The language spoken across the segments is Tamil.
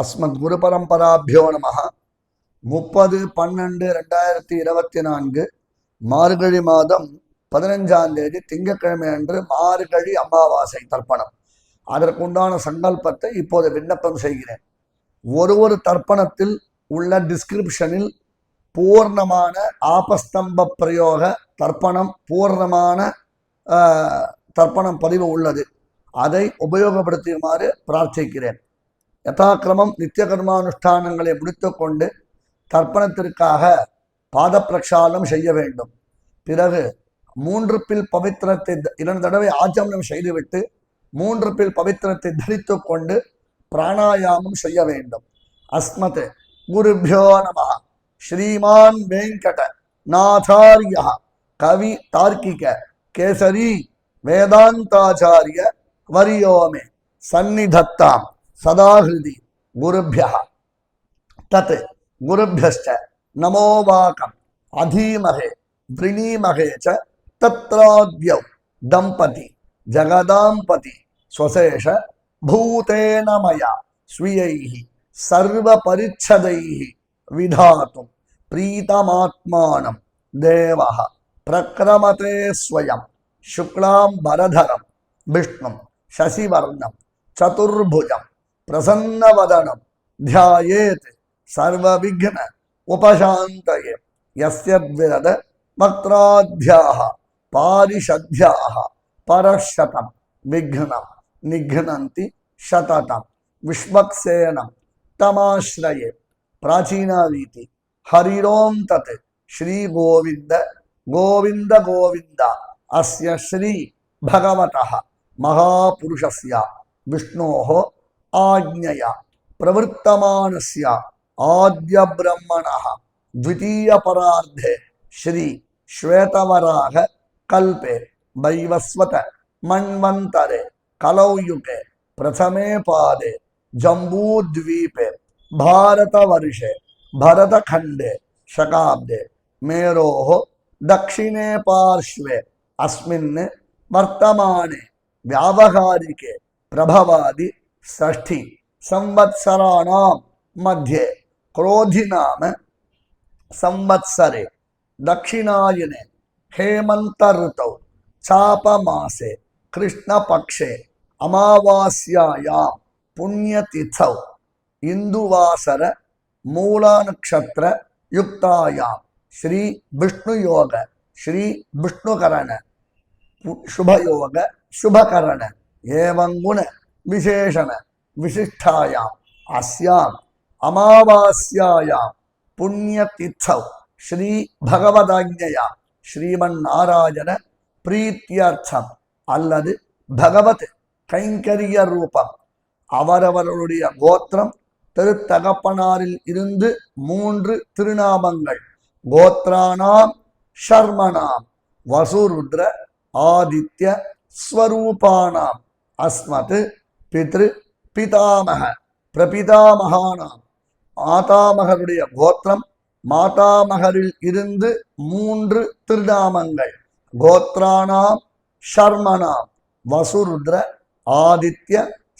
அஸ்மத் குரு பரம்பராபியோ நம முப்பது பன்னெண்டு ரெண்டாயிரத்தி இருபத்தி நான்கு மார்கழி மாதம் பதினஞ்சாம் தேதி திங்கட்கிழமை அன்று மார்கழி அமாவாசை தர்ப்பணம். அதற்குண்டான சங்கல்பத்தை இப்போது விண்ணப்பம் செய்கிறேன். ஒரு ஒரு தர்ப்பணத்தில் உள்ள டிஸ்கிரிப்ஷனில் பூர்ணமான ஆபஸ்தம்ப பிரயோக தர்ப்பணம் பூர்ணமான தர்ப்பணம் பதிவு உள்ளது. அதை உபயோகப்படுத்துமாறு பிரார்த்திக்கிறேன். யதாக்கிரமம் நித்திய கர்மானுஷ்டானங்களை முடித்துக்கொண்டு தர்ப்பணத்திற்காக பாத பிரக்ஷாலம் செய்ய வேண்டும். பிறகு மூன்று பில் பவித்திரத்தை த- இரண்டு தடவை ஆச்சமனம் செய்துவிட்டு மூன்று பில் பவித்திரத்தை தரித்துக் கொண்டு பிராணாயாமம் செய்ய வேண்டும். அஸ்மத் குருபியோ நம. ஸ்ரீமான் வெங்கட நாதாரிய. கவி தார்க்கிக கேசரி வேதாந்தாச்சாரிய வரியோமே. சந்நிதத்தாம். सदा हृदय गुरुभ्य। तत् गुरुभ्यश्च नमोवाकम् अधीमहे, वृणीमहे चाद्य दंपति जगदापति स्वशेष भूतेन मैं स्वीय, सर्वपरिच्छदैः विधा प्रीतमात्मा देव, प्रक्रमते स्वयं शुक्लाधर विष्णु, शशिवर्ण शशिवर्णं ప్రసన్నవదనం ధ్యాయేత్ సర్వవిఘ్న ఉపశాంతయే యస్యద్విరద వక్త్రాధ్యా పారిషధ్యా పరశతం విఘ్నం నిఘ్నంతి శతతం విశ్వక్సేనం తమాశ్రయే ప్రాచీన రీతి హరిరోం తత్ శ్రీ గోవింద గోవింద గోవింద అస్య శ్రీ భగవత మహాపురుషస్య విష్ణోహో आज्ञय प्रवृत्तमान आद्य ब्रह्मण द्वितीय परार्धे श्री श्वेतवराह कल्पे दैवस्वत मन्वंतरे कलौयुगे, प्रथमे पादे, जम्बूद्वीपे, भारतवर्षे भरतखंडे शकाब्दे, मेरो दक्षिणे पार्श्वे, अस्मिन् वर्तमाने, व्यावहारिके, प्रभवादि ष्ठी संवत्सराणाम मध्य क्रोधि नाम संवत्सरे। दक्षिणायने हेमंत ऋतौ कृष्ण पक्षे अमावास्यायां पुण्यतिथौ, इंदुवासर मूला नक्षत्र युक्ताया, श्री विष्णु योग श्री विष्णुकरण शुभ योग शुभकरण, एवं गुण। விசேஷன விசிஷ்டாயாம் அஸ்யாம் அமாவாஸ்யாயாம் புண்ணிய தித்தவ் ஸ்ரீ பகவதாஜயா ஸ்ரீமன் நாராயண பிரீத்தியர்த்தம் அல்லது பகவத் கைங்கரிய ரூபம் அவரவர்களுடைய கோத்திரம் திருத்தகப்பனாரில் இருந்து மூன்று திருநாமங்கள். கோத்ரானாம் ஷர்மனாம் வசூருத்ர ஆதித்ய ஸ்வரூபானாம். அஸ்மத் பித்ரு பிதாமக பிரபிதாமகானாம் ஆதாமகருடைய கோத்திரம் மாதாமகரில் இருந்து மூன்று திருநாமங்கள். கோத்ரானாம் ஷர்மனாம் வசுருத்ர ஆதித்ய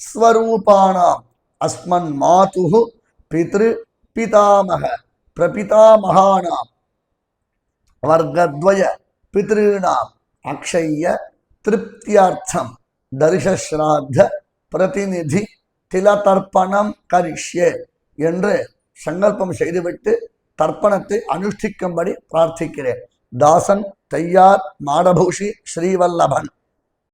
ஸ்வரூபானாம். அஸ்மன் மாதுகு பித்ரு பிதாமக பிரபிதாமகானாம் வர்க்கத்வய பித்ருணாம் அக்ஷய திருப்தியார்த்தம். தரிசஸ்ராத்த பிரதிநிதி திலதர்ப்பணம் கரிஷ்யே என்று சங்கல்பம் செய்துவிட்டு தர்ப்பணத்தை அனுஷ்டிக்கும்படி பிரார்த்திக்கிறேன். தாசன் தையார் மாடபூஷி ஸ்ரீவல்லபன்.